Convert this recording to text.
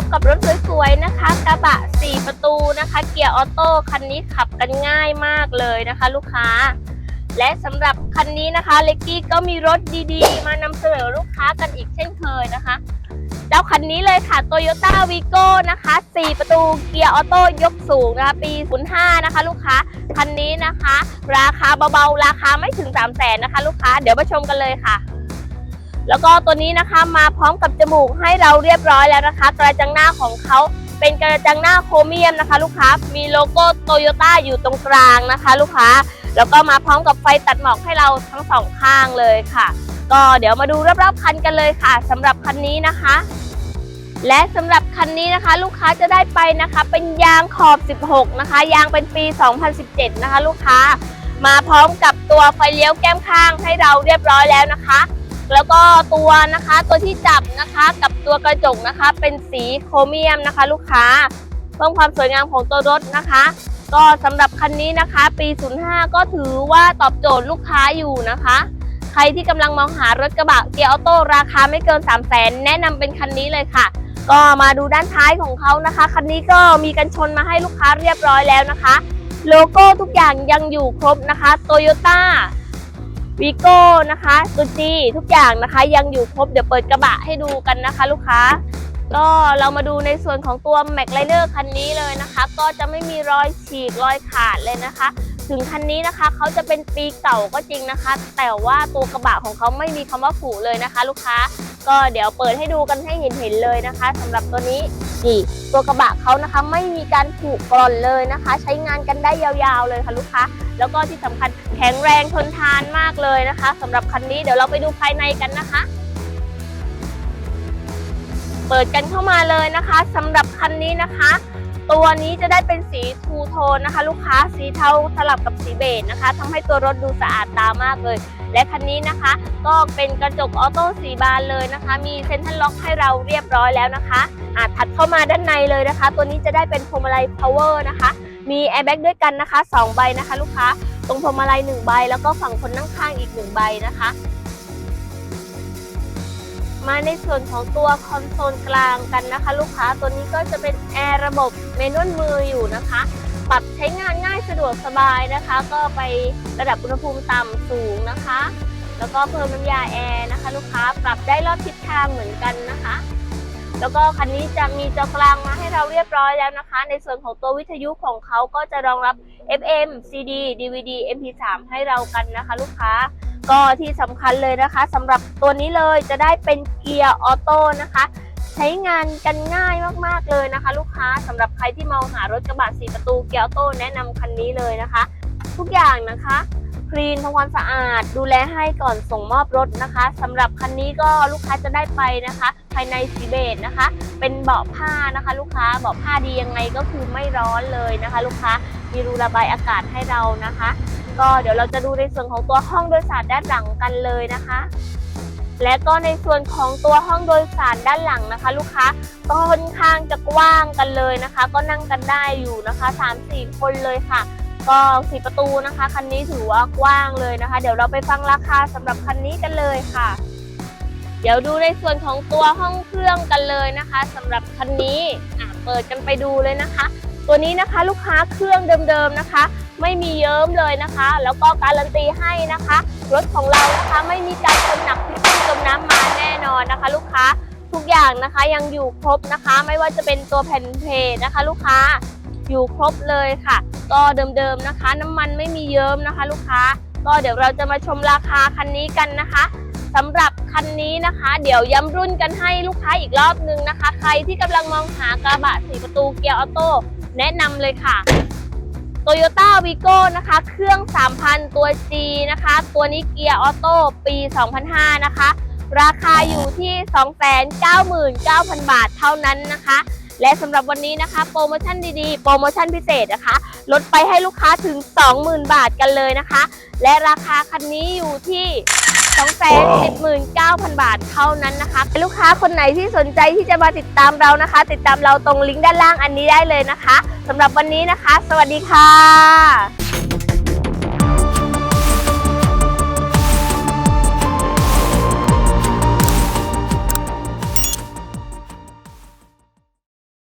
บกับรถสวยๆนะคะ กระบะ 4 ประตูนะคะ เกียร์ออโต้คันนี้ขับกันง่ายมากเลยนะคะ ลูกค้า และสำหรับคันนี้นะคะเล็กกี้ก็มีรถดีๆ มานำเสนอลูกค้ากันอีกเช่นเคยนะคะเจ้าคันนี้เลยค่ะ Toyota Vigo นะคะ 4 ประตูเกียร์ออโต้ยกสูงนะคะ ปี 05 นะคะ ลูกค้า คันนี้นะคะ ราคาเบาๆ ราคาไม่ถึง 3 0 0แสนนะคะ ลูกค้า เดี๋ยวมาชมกันเลยค่ะ แล้วก็ตัวนี้นะคะมาพร้อมกับจมูกให้เราเรียบร้อยแล้วนะคะ กระจังหน้าของเขาเป็นกระจังหน้าโครเมียมนะคะ ลูกค้า มีโลโก้โตโยต้าอยู่ตรงกลางนะคะ ลูกค้า แล้วก็มาพร้อมกับไฟตัดหมอกให้เราทั้งสองข้างเลยค่ะ ก็เดี๋ยวมาดูรอบๆคันกันเลยค่ะสำหรับคันนี้นะคะ และสำหรับคันนี้นะคะ ลูกค้าจะได้ไปนะคะ เป็นยางขอบ 16 นะคะ ยางเป็นปี 2017 นะคะ ลูกค้า มาพร้อมกับตัวไฟเลี้ยวแก้มข้างให้เราเรียบร้อยแล้วนะคะ แล้วก็ตัวนะคะตัวที่จับนะคะกับตัวกระจกนะคะ เป็นสีโครเมียมนะคะ ลูกค้าเพิ่มความสวยงามของตัวรถนะคะ ก็สำหรับคันนี้นะคะ ปี 05 ก็ถือว่าตอบโจทย์ลูกค้าอยู่นะคะ ใครที่กำลังมองหารถกระบะเกียร์ออโต้ราคาไม่เกิน 3 0 0แสนแนะนำเป็นคันนี้เลยค่ะ ก็มาดูด้านท้ายของเขานะคะ คันนี้ก็มีกันชนมาให้ลูกค้าเรียบร้อยแล้วนะคะ โลโก้ทุกอย่างยังอยู่ครบนะคะโตโยต้า วีโก้นะคะซูจีทุกอย่างนะคะยังอยู่ครบเดี๋ยวเปิดกระบะให้ดูกันนะคะ ลูกค้า ก็เรามาดูในส่วนของตัว m a c ไลเ d อร์คันนี้เลยนะคะ ก็จะไม่มีรอยฉีกรอยขาดเลยนะคะ ถึงคันนี้นะคะเขาจะเป็นปีเก่าก็จริงนะคะ แต่ว่าตัวกระบะของเขาไม่มีคำว่าผุเลยนะคะ ลูกค้า ก็เดี๋ยวเปิดให้ดูกันให้เห็นเห็นเลยนะคะสำหรับตัวนี้นี่ตัวกระบะเขานะคะ ไม่มีการผุกร่อนเลยนะคะ ใช้งานกันได้ยาวๆเลยค่ะลูกค้า แล้วก็ที่สำคัญแข็งแรงทนทานมากเลยนะคะสำหรับคันนี้เดี๋ยวเราไปดูภายในกันนะคะ เปิดกันเข้ามาเลยนะคะสำหรับคันนี้นะคะ ตัวนี้จะได้เป็นสีทูโทนนะคะ ลูกค้าสีเทาสลับกับสีเบจนะคะทำให้ตัวรถดูสะอาดตามากเลย และคันนี้นะคะ ก็เป็นกระจกออโต้สีบานเลยนะคะ มีเซ็นทรัลล็อกให้เราเรียบร้อยแล้วนะคะอ่าถัดเข้ามาด้านในเลยนะคะ ตัวนี้จะได้เป็นพวงมาลัย power นะคะ มีแอร์แบ็กด้วยกันนะคะ 2 ใบนะคะ ลูกค้าตรงพวงมาลัย1ใบแล้วก็ฝั่งคนนั่งข้างอีก 1 ใบนะคะ มาในส่วนของตัวคอนโซลกลางกันนะคะ ลูกค้าตัวนี้ก็จะเป็นแอร์ระบบเมนวลมืออยู่นะคะ ปรับใช้งานง่ายสะดวกสบายนะคะ ก็ไประดับอุณหภูมิต่ำสูงนะคะ แล้วก็เพิ่มน้ำยาแอร์นะคะ ลูกค้าปรับได้รอบทิศทางเหมือนกันนะคะ แล้วก็คันนี้จะมีจอกลางมาให้เราเรียบร้อยแล้วนะคะ ในส่วนของตัววิทยุของเขาก็จะรองรับ FM CD DVD MP3 ให้เรากันนะคะ ลูกค้า ก็ที่สำคัญเลยนะคะสำหรับตัวนี้เลยจะได้เป็นเกียร์ออโต้นะคะ ใช้งานกันง่ายมากๆเลยนะคะ ลูกค้าสำหรับใครที่มองหารถกระบะ4ประตูเกียร์ออโต้แนะนำคันนี้เลยนะคะ ทุกอย่างนะคะคลีนทำความสะอาดดูแลให้ก่อนส่งมอบรถนะคะสำหรับคันนี้ก็ลูกค้าจะได้ไปนะคะ ภายในสีเบจนะคะ เป็นเบาะผ้านะคะ ลูกค้าเบาะผ้าดียังไงก็คือไม่ร้อนเลยนะคะ ลูกค้ามีรูระบายอากาศให้เรานะคะ ก็เดี๋ยวเราจะดูในส่วนของตัวห้องโดยสารด้านหลังกันเลยนะคะ และก็ในส่วนของตัวห้องโดยสารด้านหลังนะคะ ลูกค้าก็ค่อนข้างจะกว้างกันเลยนะคะ ก็นั่งกันได้อยู่นะคะ3-4คนเลยค่ะ ก็สี่ประตูนะคะ คันนี้ถือว่ากว้างเลยนะคะ เดี๋ยวเราไปฟังราคาสำหรับคันนี้กันเลยค่ะ เดี๋ยวดูในส่วนของตัวห้องเครื่องกันเลยนะคะสำหรับคันนี้เปิดกันไปดูเลยนะคะ ตัวนี้นะคะลูกค้าเครื่องเดิมๆนะคะ ไม่มีเมเลยนะคะ แล้วก็การันตีให้นะคะ รถของเรานะคะไม่มีการจมหนักที่ต้องจมน้ำมาแน่นอนนะคะ ลูกค้าทุกอย่างนะคะยังอยู่ครบนะคะ ไม่ว่าจะเป็นตัวแผ่นเพลนะคะ ลูกค้าอยู่ครบเลยค่ะ ก็เดิมๆนะคะ น้ำมันไม่มีเยิ้มนะคะ ลูกค้า ก็เดี๋ยวเราจะมาชมราคาคันนี้กันนะคะสำหรับคันนี้นะคะ เดี๋ยวย้ำรุ่นกันให้ลูกค้าอีกรอบนึงนะคะ ใครที่กำลังมองหากระบะสี่ประตูเกียร์ออโต้แนะนำเลยค่ะ Toyota Vigo นะคะ เครื่อง 3,000 ตัว G นะคะ ตัวนี้เกียร์ออโต้ปี 2005 นะคะ ราคาอยู่ที่ 299,000 บาทเท่านั้นนะคะ และสำหรับวันนี้นะคะ โปรโมชั่นดีๆ โปรโมชั่นพิเศษนะคะ ลดไปให้ลูกค้าถึง 20,000 บาทกันเลยนะคะ และราคาคันนี้อยู่ที่ 279,000 บาทเท่านั้นนะคะ ลูกค้าคนไหนที่สนใจที่จะมาติดตามเรานะคะ ติดตามเราตรงลิงก์ด้านล่างอันนี้ได้เลยนะคะสำหรับวันนี้นะคะ สวัสดีค่ะ